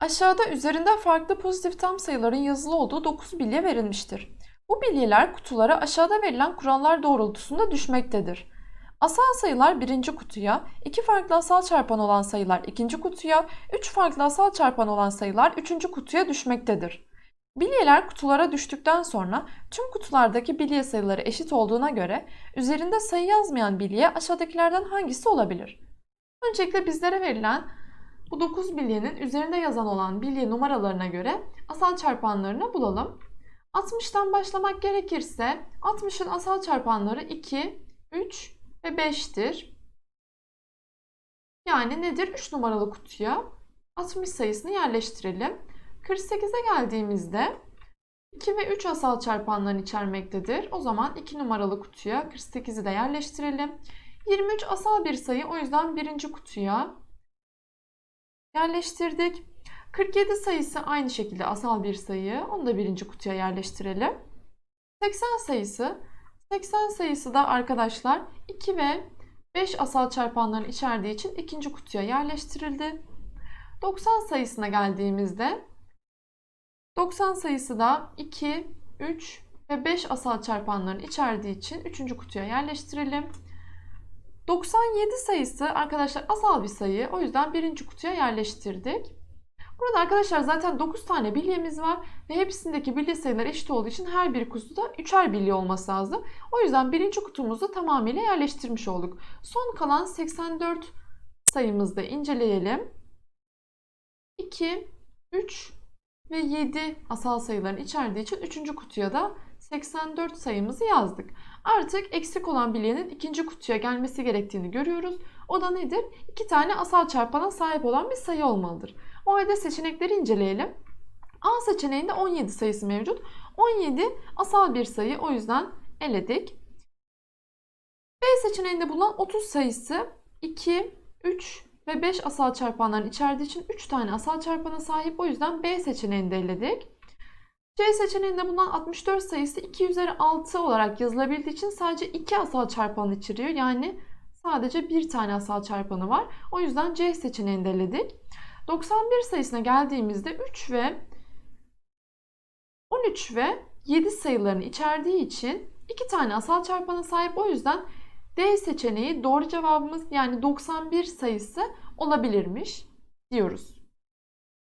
Aşağıda üzerinde farklı pozitif tam sayıların yazılı olduğu 9 bilye verilmiştir. Bu bilyeler kutulara aşağıda verilen kurallar doğrultusunda düşmektedir. Asal sayılar birinci kutuya, iki farklı asal çarpan olan sayılar ikinci kutuya, üç farklı asal çarpan olan sayılar üçüncü kutuya düşmektedir. Bilyeler kutulara düştükten sonra tüm kutulardaki bilye sayıları eşit olduğuna göre üzerinde sayı yazmayan bilye aşağıdakilerden hangisi olabilir? Öncelikle bizlere verilen bu 9 bilyenin üzerinde yazan olan bilye numaralarına göre asal çarpanlarını bulalım. 60'tan başlamak gerekirse 60'ın asal çarpanları 2, 3 ve 5'tir. Yani nedir? 3 numaralı kutuya 60 sayısını yerleştirelim. 48'e geldiğimizde 2 ve 3 asal çarpanlarını içermektedir. O zaman 2 numaralı kutuya 48'i de yerleştirelim. 23 asal bir sayı o yüzden birinci kutuya yerleştirdik. 47 sayısı aynı şekilde asal bir sayı. Onu da birinci kutuya yerleştirelim. 80 sayısı 80 sayısı da arkadaşlar 2 ve 5 asal çarpanların içerdiği için ikinci kutuya yerleştirildi. 90 sayısına geldiğimizde 90 sayısı da 2, 3 ve 5 asal çarpanların içerdiği için 3. kutuya yerleştirelim. 97 sayısı arkadaşlar asal bir sayı. O yüzden birinci kutuya yerleştirdik. Burada arkadaşlar zaten 9 tane bilyemiz var ve hepsindeki bilye sayıları eşit olduğu için her bir kutuda 3'er bilye olması lazım. O yüzden birinci kutumuzu tamamıyla yerleştirmiş olduk. Son kalan 84 sayımızı da inceleyelim. 2, 3 ve 7 asal sayıların içerdiği için 3. kutuya da 84 sayımızı yazdık. Artık eksik olan bilyenin ikinci kutuya gelmesi gerektiğini görüyoruz. O da nedir? İki tane asal çarpana sahip olan bir sayı olmalıdır. O halde seçenekleri inceleyelim. A seçeneğinde 17 sayısı mevcut. 17 asal bir sayı o yüzden eledik. B seçeneğinde bulunan 30 sayısı 2, 3 ve 5 asal çarpanların içerdiği için 3 tane asal çarpana sahip o yüzden B seçeneğini de eledik. C seçeneğinde bulunan 64 sayısı 2 üzeri 6 olarak yazılabildiği için sadece 2 asal çarpanı içeriyor. Yani sadece bir tane asal çarpanı var. O yüzden C seçeneğini de eledik. 91 sayısına geldiğimizde 3 ve 13 ve 7 sayılarını içerdiği için 2 tane asal çarpana sahip. O yüzden D seçeneği doğru cevabımız yani 91 sayısı olabilirmiş diyoruz.